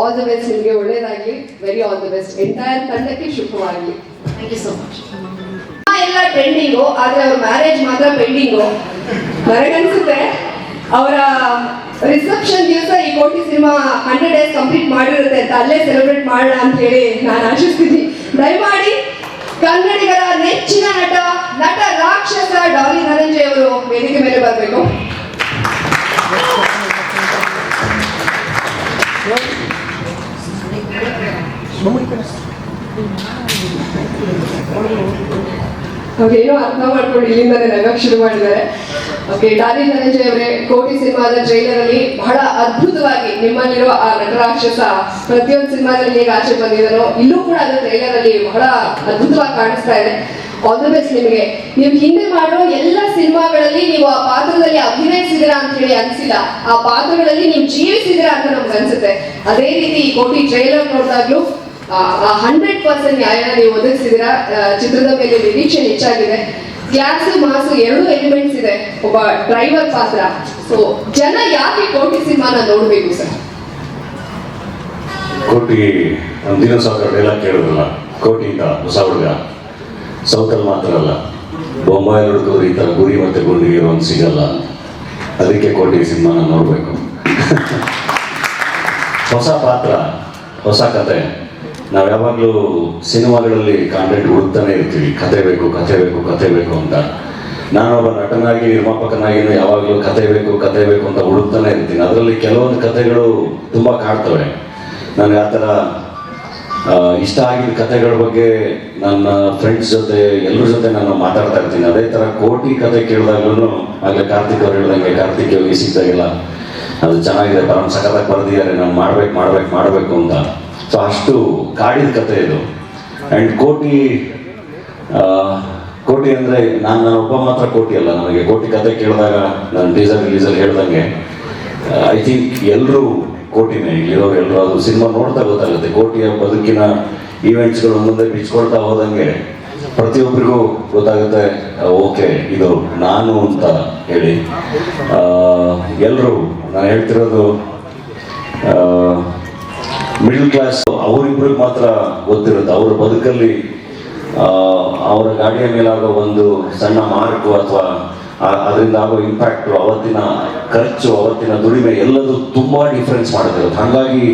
All the best ನಿಮಗೆ ಒಳ್ಳೇದಾಗಲಿ. Very all the best entire ತಂಡಕ್ಕೆ ಶುಭವಾಗಲಿ. ಥ್ಯಾಂಕ್ ಯು ಸೊ ಮಚ್ ಎಲ್ಲ ಟ್ರೆಂಡಿಂಗು ಆದ್ರೆ ಅವ್ರ ಮ್ಯಾರೇಜ್ ಮಾತ್ರ ಪೆಂಡಿಂಗು ನನಗನ್ಸುತ್ತೆ ಅವರ ರಿಸೆಪ್ಷನ್ ದಿವಸ ಈ Kotee cinema hundred days complete ಮಾಡಿರುತ್ತೆ ಅಂತ ಅಲ್ಲೇ ಸೆಲೆಬ್ರೇಟ್ ಮಾಡೋಣ ಅಂತ ಹೇಳಿ ನಾನು ಆಶಿಸ್ತೀನಿ. ದಯಮಾಡಿ ಕನ್ನಡಿಗರ ನೆಚ್ಚಿನ ನಟ ನಟ ರಾಕ್ಷಸ ಡಾಲಿ ನರಂಜಯ್ ಅವರು ವೇದಿಕೆ ಮೇಲೆ ಬರಬೇಕು. ಏನೋ ಅರ್ಥ ಮಾಡ್ಕೊಂಡು ಇಲ್ಲಿಂದಾನೆ ನಗಕ್ ಶುರು ಮಾಡಿದ್ದಾರೆ. ಓಕೆ ಡಾಲಿ ಧನಂಜಯ್ ಅವರೇ, ಕೋಟಿ ಸಿನಿಮಾದ ಟ್ರೈಲರ್ ಅಲ್ಲಿ ಬಹಳ ಅದ್ಭುತವಾಗಿ ನಿಮ್ಮಲ್ಲಿರುವ ಆ ನಟರಾಕ್ಷಸ ಪ್ರತಿಯೊಂದು ಸಿನಿಮಾದಲ್ಲಿ ಹೇಗೆ ಆಚೆ ಬಂದಿದ್ದಾನೋ ಇಲ್ಲೂ ಕೂಡ ಅದರ ಟ್ರೈಲರ್ ಅಲ್ಲಿ ಬಹಳ ಅದ್ಭುತವಾಗಿ ಕಾಣಿಸ್ತಾ ಇದೆ. ಆಲ್ ದ ಬೆಸ್ಟ್ ನಿಮಗೆ. ನೀವು ಹಿಂದೆ ಮಾಡೋ ಎಲ್ಲ ಸಿನಿಮಾಗಳಲ್ಲಿ ನೀವು ಆ ಪಾತ್ರದಲ್ಲಿ ಅಭಿನಯಿಸಿದಿರಾ ಅಂತ ಹೇಳಿ ಅನ್ಸಿಲ್ಲ. ಆ ಪಾತ್ರಗಳಲ್ಲಿ ನೀವು ಜೀವಿಸಿದಿರಾ ಅಂತ ನಮ್ಗೆ ಅನ್ಸುತ್ತೆ. ಅದೇ ರೀತಿ ಈ ಕೋಟಿ ಟ್ರೈಲರ್ ನೋಡಿದಾಗ್ಲೂ ಹಂಡ್ರೆಡ್ ಪರ್ಸೆಂಟ್ ನ್ಯಾಯ ನೀವು ಒದಗಿಸಿದಿರಾ ಚಿತ್ರದ ಮೇಲೆ ನಿರೀಕ್ಷೆ ಹೆಚ್ಚಾಗಿದೆ. ಕ್ಲಾಸು ಮಾಸು ಎರಡು ಎಲಿಮೆಂಟ್ಸ್ ಇದೆ. ಒಬ್ಬ ಡ್ರೈವರ್ ಪಾತ್ರ. ಸೊ ಜನ ಯಾಕೆ ಕೋಟಿ ಸಿನಿಮಾನ ನೋಡಬೇಕು ಸರ್? ಕೋಟಿ ದಿನ ಸಾವಿರ ಡೈಲಾಗ್ ಕೇಳೋದಿಲ್ಲ. ಕೋಟಿಯಿಂದ ಹೊಸ ಹುಡುಗ. ಸೌತಲ್ಲಿ ಮಾತ್ರ ಅಲ್ಲ. ಬೊಂಬಾಯಿ ಹುಡುಗರು ಈ ಥರ ಗುರಿ ಮತ್ತೆ ಗುಂಡಿಗೆ ಒಂದು ಸಿಗಲ್ಲ ಅದಕ್ಕೆ ಕೋಟಿ ಸಿನಿಮಾನ ನೋಡಬೇಕು. ಹೊಸ ಪಾತ್ರ, ಹೊಸ ಕತೆ. ನಾವು ಯಾವಾಗಲೂ ಸಿನಿಮಾಗಳಲ್ಲಿ ಕಾಂಟೆಂಟ್ ಹುಡುಕ್ತಾನೆ ಇರ್ತೀವಿ. ಕತೆ ಬೇಕು ಕತೆ ಬೇಕು ಕತೆ ಬೇಕು ಅಂತ. ನಾನೊಬ್ಬ ನಟನಾಗಿ ನಿರ್ಮಾಪಕನಾಗಿನೂ ಯಾವಾಗಲೂ ಕತೆ ಬೇಕು ಕತೆ ಬೇಕು ಅಂತ ಹುಡುಕ್ತಾನೆ ಇರ್ತೀನಿ. ಅದರಲ್ಲಿ ಕೆಲವೊಂದು ಕತೆಗಳು ತುಂಬ ಕಾಡ್ತವೆ ನನಗೆ ಆ ಥರ ಇಷ್ಟ ಆಗಿದ್ದ ಕತೆಗಳ ಬಗ್ಗೆ ನನ್ನ ಫ್ರೆಂಡ್ಸ್ ಜೊತೆ, ಎಲ್ಲರ ಜೊತೆ ನಾನು ಮಾತಾಡ್ತಾ ಇರ್ತೀನಿ. ಅದೇ ಥರ ಕೋಟಿ ಕತೆ ಕೇಳಿದಾಗ್ಲೂ ಆಗಲೇ ಕಾರ್ತಿಕ್ ಅವ್ರು ಹೇಳ್ದಂಗೆ, ಕಾರ್ತಿಕ್ ಯೋಗಿ ಇಲ್ಲ ಅದು ಚೆನ್ನಾಗಿದೆ ಪರಮ ಸಖತ್ತಾಗಿ ಬರೆದಿದ್ದಾರೆ, ನಾನು ಮಾಡ್ಬೇಕು ಮಾಡ್ಬೇಕು, ಮಾಡಬೇಕು ಅಂತ. ಸೊ ಅಷ್ಟು ಕಾಡಿದ ಕಥೆ ಇದು. ಆ್ಯಂಡ್ ಕೋಟಿ ಕೋಟಿ ಅಂದರೆ ನಾನು ನಾನು ಒಬ್ಬ ಮಾತ್ರ ಕೋಟಿ ಅಲ್ಲ ನನಗೆ ಕೋಟಿ ಕತೆ ಕೇಳಿದಾಗ ನಾನು ಟೀಸರ್ ರಿಲೀಸಲ್ಲಿ ಹೇಳ್ದಂಗೆ ಐ ಥಿಂಕ್ ಎಲ್ಲರೂ ಕೋಟಿನೇ. ಇಲ್ಲಿರೋ ಎಲ್ಲರೂ ಅದು ಸಿನಿಮಾ ನೋಡ್ತಾ ಗೊತ್ತಾಗುತ್ತೆ. ಕೋಟಿಯ ಬದುಕಿನ ಈವೆಂಟ್ಸ್ಗಳು ಮುಂದೆ ಬಿಚ್ಕೊಳ್ತಾ ಹೋದಂಗೆ ಪ್ರತಿಯೊಬ್ಬರಿಗೂ ಗೊತ್ತಾಗುತ್ತೆ ಓಕೆ, ಇದು ನಾನು ಅಂತ ಹೇಳಿ. ಎಲ್ಲರೂ ನಾನು ಹೇಳ್ತಿರೋದು ಮಿಡಲ್ ಕ್ಲಾಸ್ ಅವರಿಬ್ಬರಿಗೆ ಮಾತ್ರ ಗೊತ್ತಿರುತ್ತೆ. ಅವರ ಬದುಕಲ್ಲಿ ಅವರ ಗಾಡಿಯ ಮೇಲಾಗೋ ಒಂದು ಸಣ್ಣ ಮಾರ್ಕು ಅಥವಾ ಅದರಿಂದ ಆಗೋ ಇಂಪ್ಯಾಕ್ಟು ಅವತ್ತಿನ ಖರ್ಚು, ಅವತ್ತಿನ ದುಡಿಮೆ ಎಲ್ಲದೂ ತುಂಬಾ ಡಿಫ್ರೆನ್ಸ್ ಮಾಡುತ್ತಿರುತ್ತೆ. ಹಾಗಾಗಿ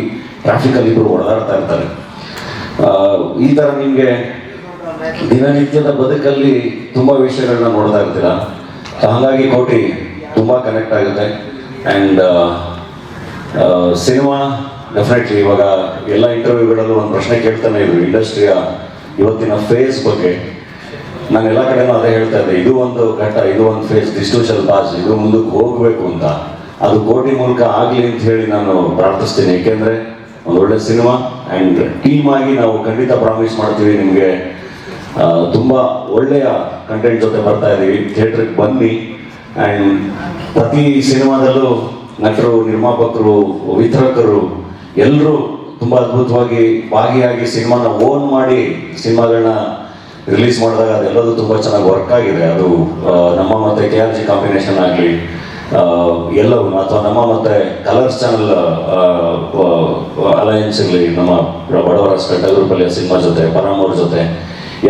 ಟ್ರಾಫಿಕಲ್ಲಿ ಇಬ್ಬರು ಓಡಾಡ್ತಾ ಇರ್ತಾರೆ. ಈ ಥರ ನಿಮಗೆ ದಿನನಿತ್ಯದ ಬದುಕಲ್ಲಿ ತುಂಬ ವಿಷಯಗಳನ್ನ ನೋಡ್ತಾ ಇರ್ತೀರ? ಹಾಗಾಗಿ ಕೋಟಿ ತುಂಬ ಕನೆಕ್ಟ್ ಆಗುತ್ತೆ. ಆ್ಯಂಡ್ ಸಿನಿಮಾ ಡೆಫಿನೆಟ್ಲಿ ಇವಾಗ ಎಲ್ಲ ಇಂಟರ್ವ್ಯೂಗಳಲ್ಲೂ ಒಂದು ಪ್ರಶ್ನೆ ಕೇಳ್ತಾನೆ ಇದ್ರು ಇಂಡಸ್ಟ್ರಿಯ ಇವತ್ತಿನ ಫೇಸ್ ಬಗ್ಗೆ. ನಾನು ಎಲ್ಲ ಕಡೆನೂ ಅದೇ ಹೇಳ್ತಾ ಇದ್ದೆ. ಇದು ಒಂದು ಘಟ್ಟ, ಇದು ಒಂದು ಫೇಸ್ ಡಿಸ್ಟ್ರೂಷನ್ ಪಾಸ್ ಇದು ಮುಂದಕ್ಕೆ ಹೋಗಬೇಕು ಅಂತ. ಅದು ಕೋಟಿ ಮೂಲಕ ಆಗಲಿ ಅಂತ ಹೇಳಿ ನಾನು ಪ್ರಾರ್ಥಿಸ್ತೀನಿ. ಏಕೆಂದರೆ ಒಂದು ಒಳ್ಳೆ ಸಿನಿಮಾ ಆ್ಯಂಡ್ ಟೀಮ್ ಆಗಿ ನಾವು ಖಂಡಿತ ಪ್ರಾಮಿಸ್ ಮಾಡ್ತೀವಿ ನಿಮಗೆ. ತುಂಬ ಒಳ್ಳೆಯ ಕಂಟೆಂಟ್ ಜೊತೆ ಬರ್ತಾ ಇದ್ದೀವಿ ಥಿಯೇಟ್ರಿಗೆ ಬನ್ನಿ. ಆ್ಯಂಡ್ ಪ್ರತಿ ಸಿನಿಮಾದಲ್ಲೂ ನಟರು, ನಿರ್ಮಾಪಕರು, ವಿತರಕರು ಎಲ್ಲರೂ ತುಂಬ ಅದ್ಭುತವಾಗಿ ಭಾಗಿಯಾಗಿ ಸಿನಿಮಾನ ಓನ್ ಮಾಡಿ ಸಿನಿಮಾಗಳನ್ನ ರಿಲೀಸ್ ಮಾಡಿದಾಗ ಅದೆಲ್ಲದೂ ತುಂಬ ಚೆನ್ನಾಗಿ ವರ್ಕ್ ಆಗಿದೆ. ಅದು ನಮ್ಮ ಮತ್ತೆ ಕೆ ಆರ್ ಜಿ ಕಾಂಬಿನೇಷನ್ ಆಗಲಿ ಎಲ್ಲವೂ ಅಥವಾ ನಮ್ಮ ಮತ್ತೆ ಕಲರ್ಸ್ ಚಾನಲ್ ಅಲಯನ್ಸ್ ಇರಲಿ, ನಮ್ಮ ಬಡವರ ಅಲ್ಲಿ ಸಿನಿಮಾ ಜೊತೆ ಪರಮೂರ್ ಜೊತೆ,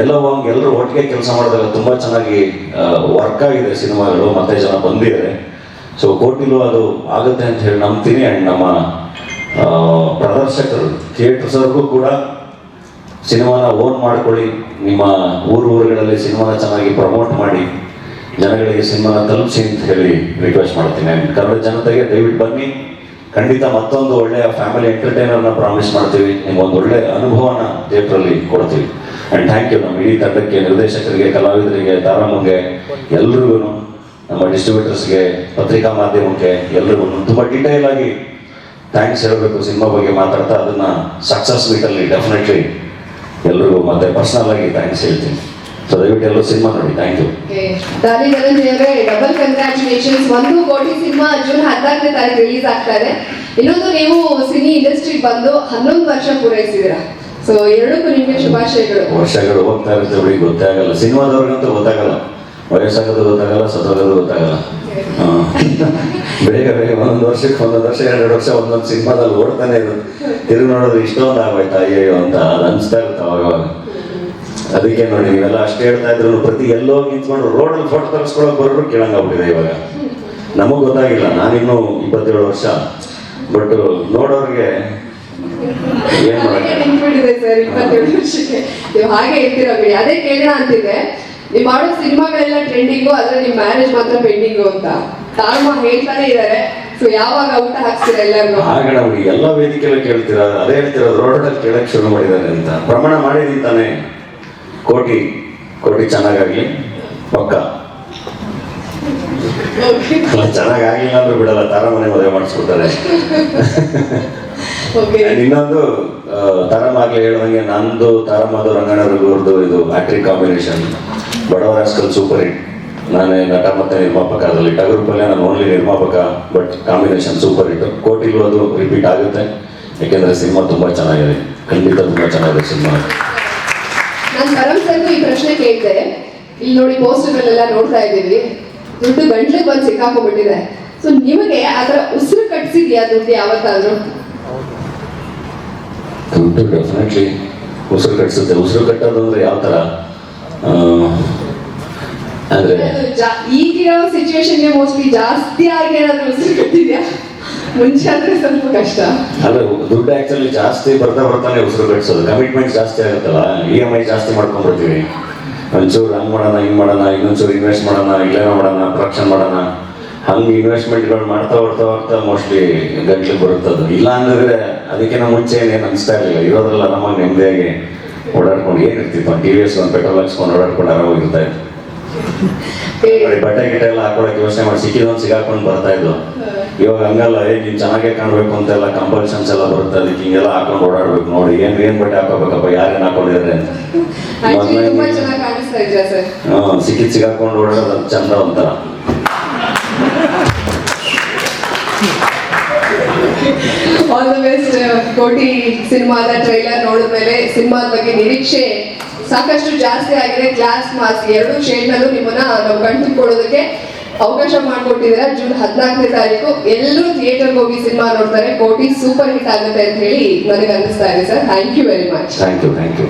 ಎಲ್ಲವೂ ಹಂಗೆ ಎಲ್ಲರೂ ಒಟ್ಟಿಗೆ ಕೆಲಸ ಮಾಡಿದಾಗ ತುಂಬ ಚೆನ್ನಾಗಿ ವರ್ಕ್ ಆಗಿದೆ ಸಿನಿಮಾಗಳು, ಮತ್ತೆ ಜನ ಬಂದಿದ್ದಾರೆ. ಸೊ ಕೋಟಿಲು ಅದು ಆಗುತ್ತೆ ಅಂತ ಹೇಳಿ ನಂಬ್ತೀನಿ. ಆ್ಯಂಡ್ ನಮ್ಮ ಪ್ರದರ್ಶಕರು ಥಿಯೇಟರ್ಸ್ವರೆಗೂ ಕೂಡ ಸಿನಿಮಾನ ಓನ್ ಮಾಡ್ಕೊಳ್ಳಿ, ನಿಮ್ಮ ಊರು ಊರುಗಳಲ್ಲಿ ಸಿನಿಮಾನ ಚೆನ್ನಾಗಿ ಪ್ರಮೋಟ್ ಮಾಡಿ, ಜನಗಳಿಗೆ ಸಿನಿಮಾನ ತಲುಪಿಸಿ ಅಂತ ಹೇಳಿ ರಿಕ್ವೆಸ್ಟ್ ಮಾಡ್ತೀನಿ. ಕನ್ನಡ ಜನತೆಗೆ ದಯವಿಟ್ಟು ಬನ್ನಿ. ಖಂಡಿತ ಮತ್ತೊಂದು ಒಳ್ಳೆಯ ಫ್ಯಾಮಿಲಿ ಎಂಟರ್ಟೈನರ್ನ ಪ್ರಾಮಿಸ್ ಮಾಡ್ತೀವಿ. ನಿಮ್ಗೆ ಒಂದು ಒಳ್ಳೆ ಅನುಭವನ ಥಿಯೇಟ್ರಲ್ಲಿ ಕೊಡ್ತೀವಿ. ಆ್ಯಂಡ್ ಥ್ಯಾಂಕ್ ಯು ನಮ್ಮ ಇಡೀ ತಂಡಕ್ಕೆ, ನಿರ್ದೇಶಕರಿಗೆ, ಕಲಾವಿದರಿಗೆ ತಾರಮ್ಮಂಗೆ ಎಲ್ರಿಗೂ ನಮ್ಮ ಡಿಸ್ಟ್ರಿಬ್ಯೂಟರ್ಸ್ಗೆ ಪತ್ರಿಕಾ ಮಾಧ್ಯಮಕ್ಕೆ, ಎಲ್ರಿಗೂ ತುಂಬ ಡೀಟೇಲ್ ಆಗಿ ಥ್ಯಾಂಕ್ಸ್ ಹೇಳಬೇಕು ಸಿನಿಮಾ ಬಗ್ಗೆ ಮಾತಾಡ್ತಾ ಅದನ್ನ ಸಕ್ಸಸ್ ಮೀಟಲ್ಲಿ ಡೆಫಿನೆಟ್ಲಿ ಎಲ್ರಿಗೂ ಮತ್ತೆ ಪರ್ಸನಲ್ ಆಗಿ ಥ್ಯಾಂಕ್ಸ್ ಹೇಳ್ತೀನಿ. ಸೊ ದಯವಿಟ್ಟು ಎಲ್ಲರೂ ಸಿನಿಮಾ ನೋಡಿ. ಥ್ಯಾಂಕ್ ಯು ದಾನಿ ಅವರೇ ಡಬಲ್ ಕಂಗ್ರ್ಯಾಚುಲೇಷನ್ಸ್ ಒಂದು ಕೋಟಿ ಸಿನಿಮಾ ಜೂನ್ ಹದಿನಾಲ್ಕನೇ ತಾರೀಕು ರಿಲೀಸ್ ಆಗ್ತಾ ಇದೆ ಇನ್ನೊಂದು ನೀವು ಸಿನಿ ಇಂಡಸ್ಟ್ರಿಗೆ ಬಂದು ಹನ್ನೊಂದು ವರ್ಷ ಪೂರೈಸಿದ್ದೀರಾ? ಸೊ ಎರಡಕ್ಕೂ ನಿಮಗೆ ಶುಭಾಶಯಗಳು. ವರ್ಷಗಳು ಹೋಗ್ತಾ ಇರುತ್ತೆ ಬಿಡಿ ಗೊತ್ತೇ ಆಗಲ್ಲ. ಸಿನಿಮಾದವ್ರಿಗಂತೂ ಗೊತ್ತಾಗಲ್ಲ. ವಯಸ್ಸಾಗೋದು ಗೊತ್ತಾಗಲ್ಲ ಸತ್ತೋಗೋದು ಗೊತ್ತಾಗಲ್ಲ. ಬೇಗ ಬೇಗ ಒಂದೊಂದು ವರ್ಷಕ್ಕೆ ಒಂದೊಂದು ವರ್ಷ, ಎರಡು ವರ್ಷ, ಒಂದೊಂದು ಸಿನಿಮಾದಲ್ಲಿ ಓಡ್ತಾನೆ ಇರೋದು. ತಿರುಗಿ ನೋಡಿದ್ರೆ ಇಷ್ಟೊಂದು ಆಗೋಯ್ತಾ ಅಯ್ಯೋ ಅಂತ ಅದು ಅನಿಸ್ತಾ ಇರುತ್ತೆ ಅವಾಗ. ಅದಕ್ಕೆ ನೋಡಿ ನೀವೆಲ್ಲ ಅಷ್ಟು ಹೇಳ್ತಾ ಇದ್ರು ಪ್ರತಿ ಎಲ್ಲೋ ನಿಂತ್ಕೊಂಡು ರೋಡಲ್ಲಿ ಫೋಟೋ ತರಿಸ್ಕೊಳಕ್ ಬರೋರು ಕೇಳಂಗಾಗ್ಬಿಟ್ಟಿದೆ ಇವಾಗ. ನಮಗ್ ಗೊತ್ತಾಗಿಲ್ಲ, ನಾನಿನ್ನೂ ಇಪ್ಪತ್ತೇಳು ವರ್ಷ. ಬಟ್ ನೋಡೋರಿಗೆ ಏನ್ ಹಾಗೆ ಇರ್ತೀರ ಅದೇ ಕೇಳ ಅಂತಿದೆ ನೀವು ಮಾಡೋ ಸಿನಿಮಾಗಳೆಲ್ಲ ಟ್ರೆಂಡಿಂಗು ಆದ್ರೆ ನಿಮ್ ಮ್ಯಾರೇಜ್ ಮಾತ್ರ ಪೆಂಡಿಂಗು ಅಂತ. ತಾಳ್ಮ ಹೇಳ್ತಾನೆ ಇದಾರೆ. ಸೊ ಯಾವಾಗ ಊಟ ಹಾಕ್ತೀರಾ ಎಲ್ಲರಿಗೂ ಆಗ ನಾವು ಎಲ್ಲ ವೇದಿಕೆಲ್ಲ ಕೇಳ್ತೀರಾ? ಅದೇ ರೋಡ್ ರೋಡಲ್ಲಿ ಕೇಳಕ್ ಶುರು ಮಾಡಿದ್ದಾರೆ ಅಂತ. ಪ್ರಮಾಣ ಮಾಡಿದೀನಿ ತಾನೆ. ಕೋಟಿ ಕೋಟಿ ಚೆನ್ನಾಗಾಗ್ಲಿ. ಪಕ್ಕ. ಚೆನ್ನಾಗಾಗಿಲ್ಲ ಅಂದ್ರೆ ಬಿಡಲ್ಲ ತಾರಮನೆ ಮದುವೆ ಮಾಡಿಸ್ಕೊಡ್ತಾರೆ ಇನ್ನೊಂದು ತರಮ್ ಆಗ್ಲಿ ಹೇಳುವಂಗೆ ಹೇಳ್ದಂಗೆ ನಂದು ತರಮ್ ಅದು ರಘುವರ್ದು ಇದು ಆಕ್ಟ್ರಿ ಕಾಂಬಿನೇಷನ್ ಬಡವರ ಸ್ಕಲ್ ಸೂಪರ್ ಹಿಟ್ ನಾನೇ ನಟ ಮತ್ತೆ ನಿರ್ಮಾಪಕ ಅದರಲ್ಲಿ. ಟಗರು ಪಲ್ಯ ನಾನು ಓನ್ಲಿ ನಿರ್ಮಾಪಕ ಬಟ್ ಕಾಂಬಿನೇಷನ್ ಸೂಪರ್ ಹಿಟ್ ಕೋಟಿಗೂ ಅದು ರಿಪೀಟ್ ಆಗುತ್ತೆ. ಯಾಕೆಂದ್ರೆ ಸಿನಿಮಾ ತುಂಬಾ ಚೆನ್ನಾಗಿದೆ. ಖಂಡಿತ ತುಂಬಾ ಚೆನ್ನಾಗಿದೆ ಸಿನಿಮಾ. ನಾನು ಪರಮ್ ಸರ್ಗೂ ಈ ಪ್ರಶ್ನೆ ಕೇಳಿದೆ. ಇಲ್ಲಿ ನೋಡಿ ಪೋಸ್ಟ್ಗಳೆಲ್ಲ ನೋಡ್ತಾ ಇದ್ದೀವಿ. ದುಡ್ಡು ಗಂಟ್ಲೆ ಬಂದು ಸಿಕ್ಕಾಕೊಂಡ್ಬಿಟ್ಟಿದೆ. ಸೊ ನಿಮಗೆ ಅದರ ಉಸಿರು ಕಟ್ಸಿದ್ಯಾ ದುಡ್ಡು ಯಾವತ್ತಾದ್ರೂ? ದುಡ್ಡು ಡೆಫಿನೆಟ್ಲಿ ಉಸಿರು ಕಟ್ಟಿಸುತ್ತೆ ಉಸಿರು ಕಟ್ಟೋದು ಅಂದ್ರೆ ಯಾವ ಥರ ಅಂದ್ರೆ ಈಗಿರೋ ಸಿಚುವೇಶನ್ಗೆ ಮೋಸ್ಟ್ಲಿ ಜಾಸ್ತಿ ಆಗಿ ಏನಾದ್ರೂ ಉಸಿರು ಕಟ್ಟಿದ್ಯಾ? ಮುಂಚೆ ಆದ್ರೆ ಸ್ವಲ್ಪ ಕಷ್ಟ. ಅಲ್ಲ ದುಡ್ಡು ಆಕ್ಚುಲಿ ಜಾಸ್ತಿ ಬರ್ತಾ ಬರ್ತಾನೆ ಉಸಿರು ಕಟ್ಸೋದು. ಕಮಿಟ್ಮೆಂಟ್ ಜಾಸ್ತಿ ಆಗುತ್ತಲ್ಲ? ಇ ಎಂ ಐ ಜಾಸ್ತಿ ಮಾಡ್ಕೊಂಡ್ಬಿಡ್ತೀವಿ. ಒಂಚೂರು ಹಂಗ್ ಮಾಡೋಣ ಹಿಂಗ್ ಮಾಡೋಣ ಇನ್ನೊಂಚೂರು ಇನ್ವೆಸ್ಟ್ ಮಾಡೋಣ ಇಲ್ಲೇನೋ ಮಾಡೋಣ ಪ್ರೊಡಕ್ಷನ್ ಮಾಡೋಣ. ಹಂಗೆ ಇನ್ವೆಸ್ಟ್ಮೆಂಟ್ಗಳು ಮಾಡ್ತಾ ಹೋಗ್ತಾ ಹೋಗ್ತಾ ಮೋಸ್ಟ್ಲಿ ಗಂಟ್ಲಿಗೆ ಬರುತ್ತದು. ಇಲ್ಲ ಅಂದ್ರೆ ಅದಕ್ಕಿಂತ ಮುಂಚೆ ಏನೇನು ಅನಿಸ್ತಾ ಇರಲಿಲ್ಲ. ಇರೋದ್ರಲ್ಲ ನಮಗೆ ನೆಮ್ಮದಿಯಾಗಿ ಓಡಾಡ್ಕೊಂಡು ಏನಿರ್ತಿತ್ತು ಟಿ ವಿ ಎಸ್ ಒಂದು ಪೆಟ್ರೋಲ್ ಹಾಕ್ಸ್ಕೊಂಡು ಓಡಾಡ್ಕೊಂಡು ಆರಾಮಾಗಿರ್ತಾ ಇತ್ತು ಬಟ್ಟೆ ಗಿಟ್ಟೆ ಎಲ್ಲ ಹಾಕೊಳಕ್ಕೆ ಯೋಚನೆ ಮಾಡಿ ಸಿಕ್ಕಿದೊಂದು ಸಿಗಾಕೊಂಡು ಬರ್ತಾ ಇದ್ವು ಇವಾಗ ಹಂಗಲ್ಲ ಏ ನೀನು ಚೆನ್ನಾಗೇ ಕಾಣ್ಬೇಕು ಅಂತೆಲ್ಲ ಕಂಪಲ್ಷನ್ಸ್ ಎಲ್ಲ ಬರುತ್ತೆ. ಅದಕ್ಕೆ ಹಿಂಗೆಲ್ಲ ಹಾಕೊಂಡು ಓಡಾಡ್ಬೇಕು ನೋಡಿ. ಏನ್ ಏನ್ ಬಟ್ಟೆ ಹಾಕೋಬೇಕಪ್ಪ ಯಾರೇನು ಹಾಕೊಂಡಿದ್ರೆ ಅಂತ. ಸಿಕ್ಕಿದ್ ಸಿಗಾಕೊಂಡು ಓಡಾಡೋದು ಚಂದ ಒಂಥರ. ಆಲ್ ದ ಬೆಸ್ಟ್ ಕೋಟಿ ಸಿನಿಮಾದ ಟ್ರೈಲರ್ ನೋಡಿದ ಮೇಲೆ ಸಿನಿಮಾದ ಬಗ್ಗೆ ನಿರೀಕ್ಷೆ ಸಾಕಷ್ಟು ಜಾಸ್ತಿ ಆಗಿದೆ. ಕ್ಲಾಸ್ ಮಾಸ್ ಎರಡು ಶೇಡ್ನಲ್ಲೂ ನಿಮ್ಮನ್ನ ನಾವು ಕಣ್ತುಕೊಳ್ಳೋದಕ್ಕೆ ಅವಕಾಶ ಮಾಡಿಕೊಟ್ಟಿದ್ದೀರಾ. ಜೂನ್ ಹದಿನಾಲ್ಕನೇ ತಾರೀಕು ಎಲ್ಲರೂ ಥಿಯೇಟರ್ಗೆ ಹೋಗಿ ಸಿನಿಮಾ ನೋಡ್ತಾರೆ. ಕೋಟಿ ಸೂಪರ್ ಹಿಟ್ ಆಗುತ್ತೆ ಅಂತ ಹೇಳಿ ನನಗೆ ಅನ್ನಿಸ್ತಾ ಇದೆ sir. Thank you very much thank you thank you